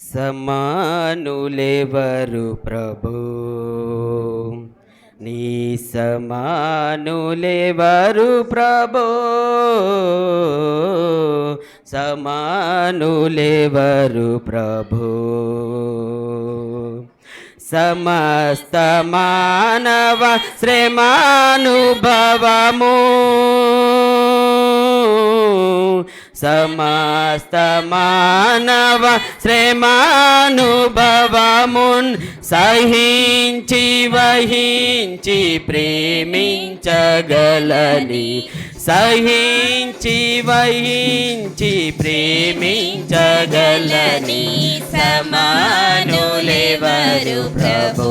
సమానులేవరు ప్రభు. నీ సమానులేవరు ప్రభు. సమానులేవరు ప్రభు. సమస్త మానవ శ్రమానుభవము. సమస్త మానవ శ్రమానుభవమున్ సహించి వహించి ప్రేమించగలని. సహించి వహించి ప్రేమించగలని. సమానులెవరు ప్రభు.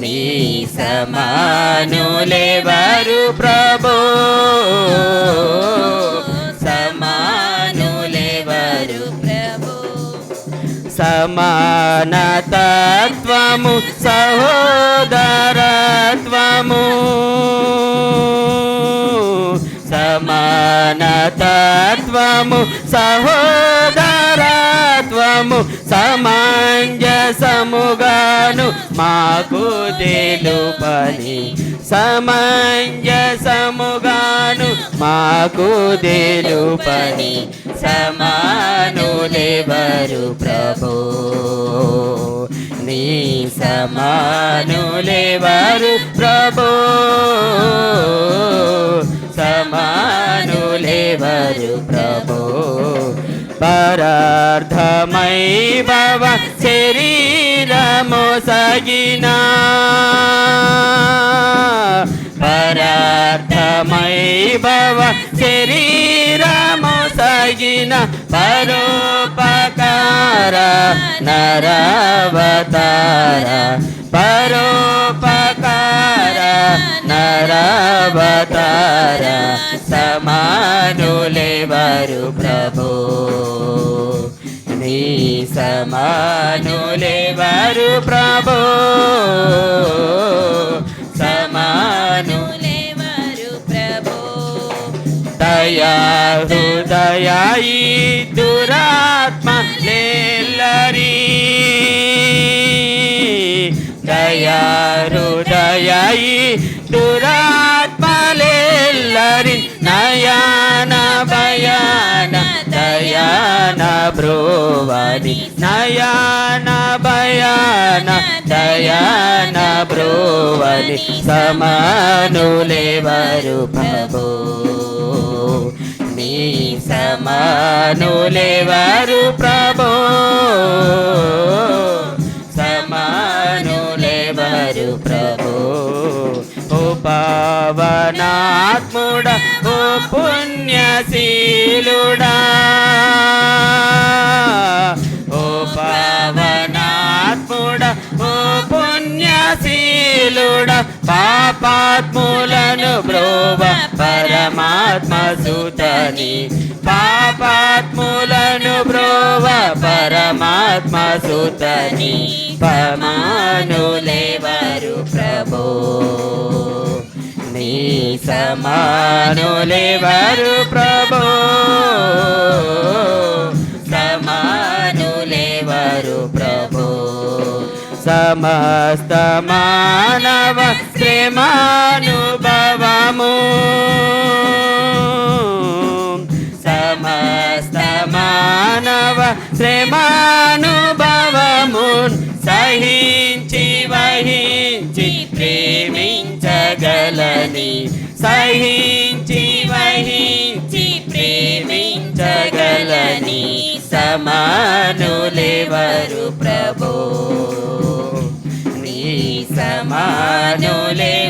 నీ సమానులెవరు ప్రభు. సమానతత్వము సహోదరత్వము. సమానతత్వము సహోదరత్వము సమంజసముగాను మాకు తెలుపని. సమంజసముగాను మాకు తెలుపని. సమానులేవరు ప్రభు. నీ సమానులేవరు ప్రభు. సమానులేవరు ప్రభు. పరార్థమై భవ శరీరము సగినా. పరార్థమై భవ శరీరము సగిన పరోపకార నరవతార. పరోపకార నరవతార. సమానులెవరు ప్రభు. నీ సమానులెవరు ప్రభు. సమాను లేవరు ప్రభు. దయా హృదయాయి దురాత్మ లేల్లరి. దయా హృదయాయి దురాత్మ లేల్లరి. నయాన భయాన దయాన బ్రోవని నయాన భయాన దయాన బ్రోవని సమానులెవరు ప్రభు నీ సమానులేవారు ప్రభో? సమానులేవారు ప్రభో? ఓ పావనాత్ముడ ఓ పుణ్యశీలుడా. పాపాత్ములను బ్రోవ పరమాత్మ సుతని పాపాత్ములను బ్రోవ పరమాత్మ సుతని పమానులేవరు ప్రభు. నీ సమస్త మానవ శ్రమానుభవము సమస్త మానవ శ్రమానుభవము సహించి వహించి ప్రేమించగలని. సహించి వహించి ప్రేమించగలని. సమానులేవరు ప్రభు? నీ సమానులెవరు